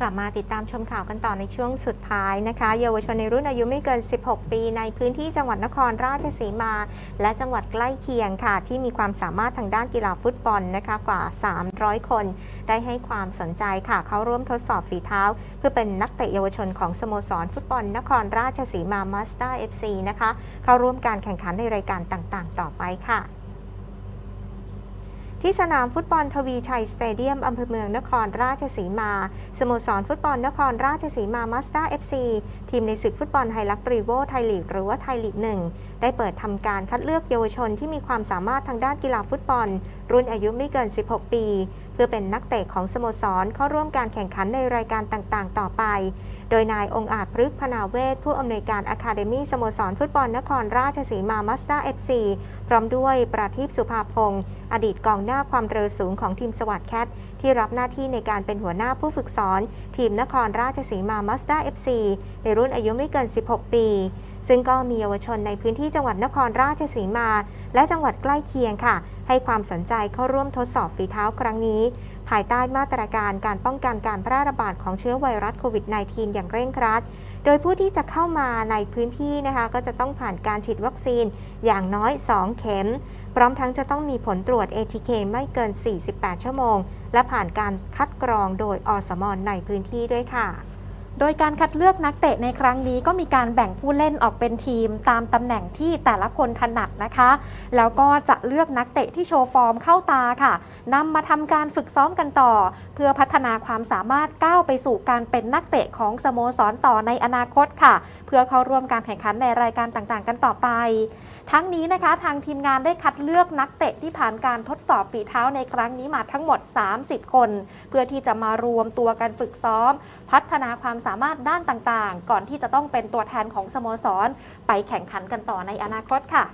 กลับมาติดตามชมข่าวกันต่อในช่วงสุดท้ายนะคะ เยาวชนในรุ่นอายุไม่เกิน 16 ปีในพื้นที่จังหวัดนครราชสีมา และจังหวัดใกล้เคียงค่ะ ที่มีความสามารถทางด้านกีฬาฟุตบอลนะคะกว่า 300 คน ได้ให้ความสนใจค่ะ เข้าร่วมทดสอบฝีเท้า เพื่อเป็นนักเตะเยาวชนของสโมสรฟุตบอลนครราชสีมามาสเตอร์เอฟซีนะคะเข้าร่วมการแข่งขันในรายการต่างๆ ต่อไปค่ะ ที่สนามฟุตบอลทวีชัยสเตเดียมอำเภอเมืองนครราชสีมา สโมสรฟุตบอลนครราชสีมามาสเตอร์เอฟซีทีมในศึกฟุตบอลไฮลักรีโวไทยลีกหรือว่าไทยลีกหนึ่งได้เปิดทำการคัดเลือกเยาวชนที่มีความสามารถทางด้านกีฬาฟุตบอล รุ่นอายุไม่เกิน 16 ปี เพื่อเป็นนักเตะของสโมสรเข้าร่วมการแข่งขันในรายการต่างๆ ต่อไป โดยนายองอาจพฤกษ์พนาเวศผู้อำนวยการอะคาเดมี่สโมสรฟุตบอลนครราชสีมามาสเตอร์เอฟซีพร้อมด้วยประทีปสุภาพงศ์อดีตกองหน้าความเร็วสูงของทีมสวัสดแคทที่รับหน้าที่ในการเป็นหัวหน้าผู้ฝึกสอน ทีมนครราชสีมามาสเตอร์เอฟซีในรุ่นอายุไม่เกิน 16 ปีซึ่งก็มีเยาวชนในพื้นที่จังหวัดนครราชสีมา และจังหวัดใกล้เคียงค่ะ ให้ความสนใจเข้าร่วมทดสอบฝีเท้าครั้งนี้ ภายใต้มาตรการการป้องกันการแพร่ระบาดของเชื้อไวรัสโควิด -19 อย่างเร่งครัด โดยผู้ที่จะเข้ามาในพื้นที่นะคะก็จะต้องผ่านการฉีดวัคซีนอย่างน้อย 2 เข็ม พร้อมทั้งจะต้องมีผลตรวจ ATK ไม่เกิน 48 ชั่วโมง และผ่านการคัดกรองโดยอสมนในพื้นที่ด้วยค่ะ โดยการคัดเลือกนักเตะในครั้งนี้ก็มีการแบ่งผู้เล่นออกเป็นทีม ตามตำแหน่งที่แต่ละคนถนัดนะคะ แล้วก็จะเลือกนักเตะที่โชว์ฟอร์มเข้าตาค่ะนำมาทำการฝึกซ้อมกันต่อ เพื่อพัฒนาความสามารถก้าวไปสู่การเป็นนักเตะของสโมสรต่อในอนาคตค่ะ เพื่อเข้าร่วมการแข่งขันในรายการต่างๆ กันต่อไปทั้งนี้นะคะทางทีมงานได้คัดเลือกนักเตะที่ผ่านการทดสอบฝีเท้าในครั้งนี้มาทั้งหมด 30 คน เพื่อที่จะมารวมตัวกันฝึกซ้อม พัฒนาความสามารถด้านต่างๆ ก่อนที่จะต้องเป็นตัวแทนของสโมสร ไปแข่งขันกันต่อในอนาคตค่ะ